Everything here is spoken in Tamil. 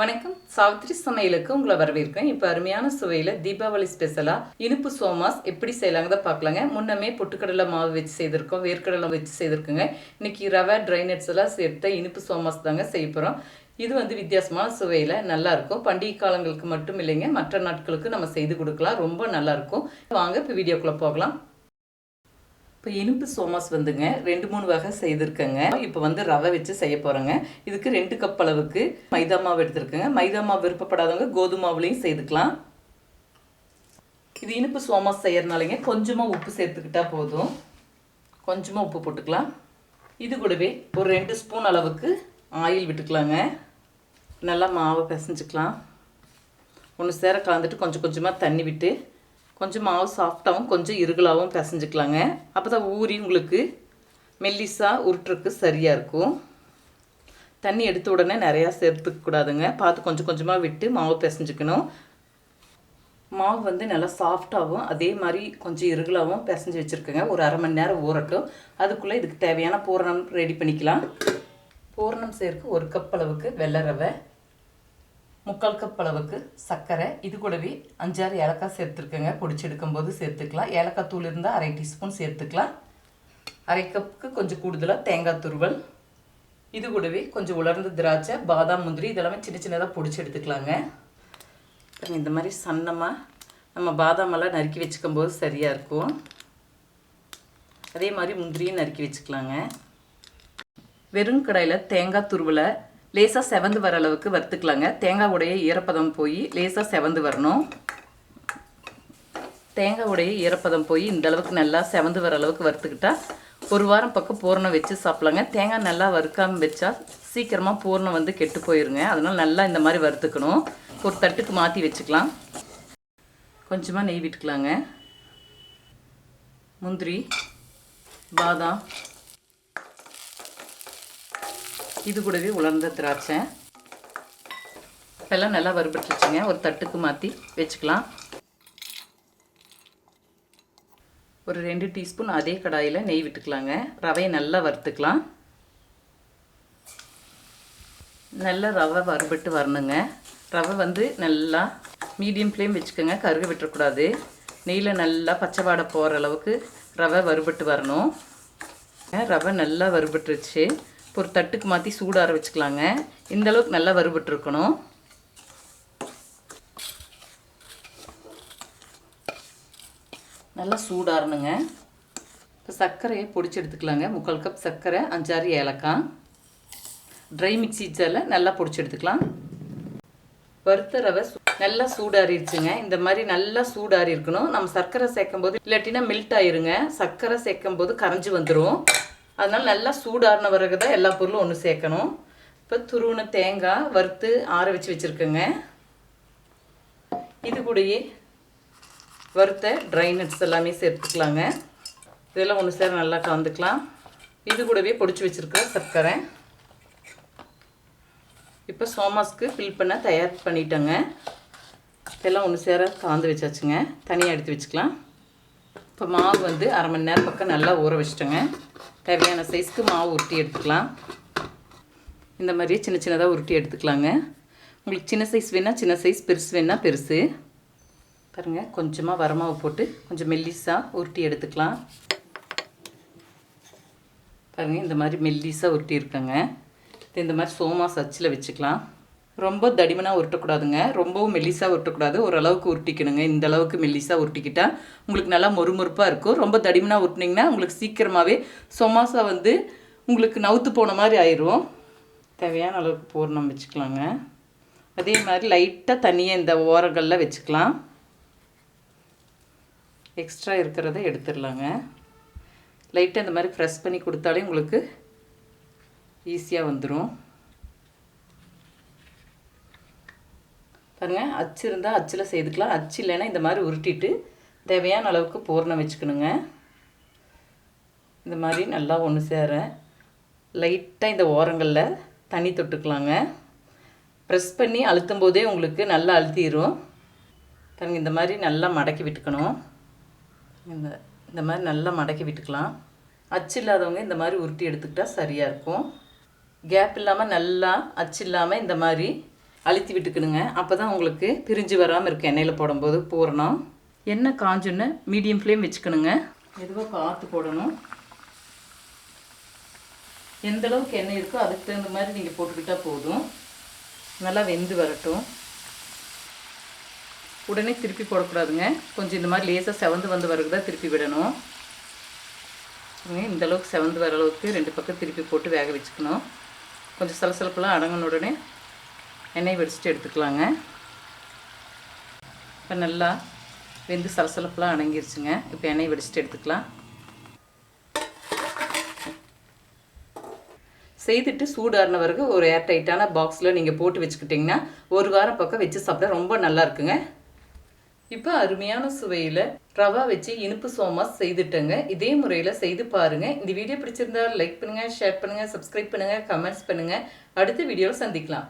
வணக்கம். சாவித்ரி சமையலுக்கு உங்களை வரவேற்கிறேன். இப்போ அருமையான சுவையில் தீபாவளி ஸ்பெஷலாக இனிப்பு சோமாஸ் எப்படி செய்யலாங்க தான் பார்க்கலாங்க. முன்னமே பொட்டுக்கடலை மாவு வச்சு செய்திருக்கோம் வேர்க்கடலை வச்சு செய்திருக்கோங்க. இன்றைக்கி ரவை ட்ரை நட்ஸ் எல்லாம் சேர்த்த இனிப்பு சோமாஸ் தாங்க செய்ய போகிறோம் இது வந்து வித்தியாசமான சுவையில் நல்லாயிருக்கும் பண்டிகை காலங்களுக்கு மட்டும் இல்லைங்க மற்ற நாட்களுக்கு நம்ம செய்து கொடுக்கலாம். ரொம்ப நல்லாயிருக்கும் வாங்க இப்போ வீடியோக்குள்ளே போகலாம். இப்போ இனிப்பு சோமாஸ் வந்துங்க. ரெண்டு மூணு வகை செய்திருக்கேங்க. இப்போ வந்து ரவை வச்சு செய்ய போகிறேங்க இதுக்கு ரெண்டு கப் அளவுக்கு மைதா மாவு எடுத்திருக்கேங்க. மைதா மாவு விருப்பப்படாதவங்க கோதுமை மாவுலையும் செய்துக்கலாம். இது இனிப்பு சோமாஸ் செய்யறதுனாலங்க கொஞ்சமாக உப்பு சேர்த்துக்கிட்டா போதும். கொஞ்சமாக உப்பு போட்டுக்கலாம். இது கூடவே ஒரு ரெண்டு ஸ்பூன் அளவுக்கு ஆயில் விட்டுக்கலாங்க. நல்லா மாவை பிசைஞ்சுக்கலாம். ஒன்று சேர கலந்துட்டு கொஞ்சம் கொஞ்சமாக தண்ணி விட்டு கொஞ்சம் மாவு சாஃப்டாகவும் கொஞ்சம் இருகலாகவும் பிசைஞ்சுக்கலாங்க. அப்போ தான் ஊறி உங்களுக்கு மெல்லிஸாக உருட்டுறதுக்கு சரியாக இருக்கும். தண்ணி எடுத்த உடனே நிறையா சேர்த்துக்கூடாதுங்க பார்த்து கொஞ்சம் கொஞ்சமாக விட்டு மாவு பிசைஞ்சுக்கணும். மாவு வந்து நல்லா சாஃப்டாகவும் அதே மாதிரி கொஞ்சம் இருகலாகவும் பிசைஞ்சு வச்சுருக்கேங்க. ஒரு அரை மணி நேரம் ஊறட்டும். அதுக்குள்ளே இதுக்கு தேவையான பூரணம் ரெடி பண்ணிக்கலாம். பூரணம் சேர்க்க ஒரு கப் அளவுக்கு வெள்ளை ரவை முக்கால் கப் அளவுக்கு சர்க்கரை இது கூடவே அஞ்சாறு ஏலக்காய் சேர்த்துருக்கேங்க. பொடிச்சு எடுக்கும்போது சேர்த்துக்கலாம். ஏலக்காய் தூள் இருந்தால் அரை டீஸ்பூன் சேர்த்துக்கலாம். அரை கப்புக்கு கொஞ்சம் கூடுதலாக தேங்காய் துருவல். இது கூடவே கொஞ்சம் உலர்ந்த திராட்சை பாதாம் முந்திரி இதெல்லாமே சின்ன சின்னதாக பொடிச்சு எடுத்துக்கலாங்க. இந்த மாதிரி சன்னமாக நம்ம பாதாமெல்லாம் நறுக்கி வச்சுக்கும் போது சரியாக இருக்கும். அதே மாதிரி முந்திரியும் நறுக்கி வச்சுக்கலாங்க. வெறும் கடாயில் தேங்காய் துருவலை லேசாக செவந்து வர அளவுக்கு வறுத்துக்கலாங்க. தேங்காய் உடைய ஈரப்பதம் போய் லேசாக செவந்து வரணும். தேங்காய் உடைய ஈரப்பதம் போய் இந்த அளவுக்கு நல்லா செவந்து வர அளவுக்கு வறுத்துக்கிட்டால் ஒரு வாரம் பக்கம் பூரணம் வச்சு சாப்பிட்லாங்க. தேங்காய் நல்லா வறுக்காமல் வச்சா சீக்கிரமாக பூரணம் வந்து கெட்டு போயிருங்க. அதனால் நல்லா இந்த மாதிரி வறுத்துக்கணும். ஒரு தட்டுக்கு மாற்றி வச்சுக்கலாம். கொஞ்சமாக நெய் விட்டுக்கலாங்க. முந்திரி பாதாம் இது கூடவே உலர்ந்த திராட்சை. இப்போல்லாம் நல்லா வறுபட்டுருச்சுங்க. ஒரு தட்டுக்கு மாற்றி வச்சுக்கலாம். ஒரு ரெண்டு டீஸ்பூன் அதே கடாயில் நெய் விட்டுக்கலாங்க. ரவையை நல்லா வறுத்துக்கலாம். நல்லா ரவை வறுபட்டு வரணுங்க. ரவை வந்து நல்லா மீடியம் ஃப்ளேம் வச்சுக்கோங்க. கருக விட்டுறக்கூடாது. நெய்யில் நல்லா பச்சை வாடை போகிற அளவுக்கு ரவை வறுபட்டு வரணும். ரவை நல்லா வறுபட்டுருச்சு. ஒரு தட்டுக்கு மாற்றி சூடார வச்சுக்கலாங்க. இந்த அளவுக்கு நல்லா வறுபட்டுருக்கணும். நல்லா சூடாரணுங்க இப்போ சர்க்கரையை பொடிச்சு எடுத்துக்கலாங்க. முக்கால் கப் சர்க்கரை அஞ்சாறு ஏலக்காய். ட்ரை மிக்ஸி ஜாரில் நல்லா பொடிச்சு எடுத்துக்கலாம். வறுத்த ரவை நல்லா சூடாறிடுச்சுங்க இந்த மாதிரி நல்லா சூடாறி இருக்கணும் நம்ம சர்க்கரை சேர்க்கும் போது இல்லாட்டினா மெல்ட் ஆயிருங்க. சர்க்கரை சேர்க்கும் போது கரைஞ்சி வந்துடும் அதனால் நல்லா சூடாறின பிறகு தான் எல்லா பொருளும் ஒன்று சேர்க்கணும். இப்போ துருவின தேங்காய் வறுத்து ஆற வச்சு வச்சுருக்கேங்க. இது கூடயே வறுத்த ட்ரை நட்ஸ் எல்லாமே சேர்த்துக்கலாங்க. இதெல்லாம் ஒன்று சேர நல்லா கலந்துக்கலாம். இது கூடவே பொடிச்சு வச்சுருக்க சர்க்கரை. இப்போ சோமாஸ்க்கு ஃபில் பண்ண தயார் பண்ணிட்டேங்க. இதெல்லாம் ஒன்று சேர கலந்து வச்சாச்சுங்க. தனியாக எடுத்து வச்சுக்கலாம். இப்போ மாவு வந்து அரை மணி நேரம் பக்கம் நல்லா ஊற வச்சுட்டோங்க. தேவையான சைஸ்க்கு மாவு உருட்டி எடுத்துக்கலாம். இந்த மாதிரியே சின்ன சின்னதாக உருட்டி எடுத்துக்கலாங்க. உங்களுக்கு சின்ன சைஸ் வேணால் சின்ன சைஸ் பெருசு வேணால் பெருசு. பாருங்கள் கொஞ்சமாக வரமாவு போட்டு கொஞ்சம் மெல்லிஸாக உருட்டி எடுத்துக்கலாம். பாருங்கள் இந்த மாதிரி மெல்லிஸாக உருட்டி இருக்கங்க. இது இந்த மாதிரி சோமா சச்சில் வச்சுக்கலாம். ரொம்ப தடிமனாக உருட்டக்கூடாதுங்க. ரொம்பவும் மெல்லிஸாக உருட்டக்கூடாது. ஓரளவுக்கு உருட்டிக்கணுங்க. இந்த அளவுக்கு மெல்லிஸாக உருட்டிக்கிட்டால் உங்களுக்கு நல்லா மொறுமொறுப்பாக இருக்கும். ரொம்ப தடிமனாக உருட்டினீங்கன்னா உங்களுக்கு சீக்கிரமாகவே சொமாசா வந்து உங்களுக்கு நவுத்து போன மாதிரி ஆயிரும். தேவையான அளவுக்கு பூர்ணம் வச்சுக்கலாங்க. அதே மாதிரி லைட்டாக தண்ணியை இந்த ஓரங்களில் வச்சுக்கலாம். எக்ஸ்ட்ரா இருக்கிறத எடுத்துடலாங்க. லைட்டாக இந்த மாதிரி ப்ரெஸ் பண்ணி கொடுத்தாலே உங்களுக்கு ஈஸியாக வந்துடும் பாருங்கள் அச்சு இருந்தால் அச்சில் செய்துக்கலாம். அச்சு இல்லைன்னா இந்த மாதிரி உருட்டிட்டு தேவையான அளவுக்கு பூர்ணம் வச்சுக்கணுங்க. இந்த மாதிரி நல்லா ஒன்று சேர லைட்டாக இந்த ஓரங்களில் தண்ணி தொட்டுக்கலாங்க. ப்ரெஸ் பண்ணி அழுத்தும் போதே உங்களுக்கு நல்லா அழுத்திடும் பாருங்கள் இந்த மாதிரி நல்லா மடக்கி விட்டுக்கணும். இந்த இந்த மாதிரி நல்லா மடக்கி விட்டுக்கலாம். அச்சு இல்லாதவங்க இந்த மாதிரி உருட்டி எடுத்துக்கிட்டால் சரியாக இருக்கும். கேப் இல்லாமல் நல்லா அச்சு இல்லாமல் இந்த மாதிரி அழுத்தி விட்டுக்கணுங்க. அப்போ தான் உங்களுக்கு பிரிஞ்சு வராமல் இருக்குது எண்ணெயில் போடும்போது பூரணம். எண்ணெய் காஞ்சுன்னு மீடியம் ஃப்ளேம் வச்சுக்கணுங்க. மெதுவாக காற்று போடணும். எந்த அளவுக்கு எண்ணெய் இருக்கோ அதுக்கு தகுந்த மாதிரி நீங்கள் போட்டுக்கிட்டால் போதும். நல்லா வெந்து வரட்டும். உடனே திருப்பி போடக்கூடாதுங்க. கொஞ்சம் இந்த மாதிரி லேசாக செவந்து வந்து பிறகு தான் திருப்பி விடணும். இந்த அளவுக்கு செவந்து வர அளவுக்கு ரெண்டு பக்கம் திருப்பி போட்டு வேக வச்சுக்கணும். கொஞ்சம் சலசலப்பெல்லாம் அடங்கின உடனே எண்ணெய் வடிச்சிட்டு எடுத்துக்கலாங்க. இப்போ நல்லா வெந்து சலசலப்பெலாம் அடங்கிருச்சுங்க. இப்போ எண்ணெய் வடிச்சிட்டு எடுத்துக்கலாம். செய்துட்டு சூடாறின பிறகு ஒரு ஏர் டைட்டான பாக்ஸில் நீங்கள் போட்டு வச்சுக்கிட்டிங்கன்னா ஒரு வாரம் பக்கம் வச்சு சாப்பிட ரொம்ப நல்லா இருக்குங்க. இப்போ அருமையான சுவையில் ரவா வச்சு இனிப்பு சோமாஸ் செய்துட்டேங்க. இதே முறையில் செய்து பாருங்கள் இந்த வீடியோ பிடிச்சிருந்தா லைக் பண்ணுங்கள் ஷேர் பண்ணுங்கள் சப்ஸ்கிரைப் பண்ணுங்கள் கமெண்ட்ஸ் பண்ணுங்கள் அடுத்த வீடியோவில் சந்திக்கலாம்.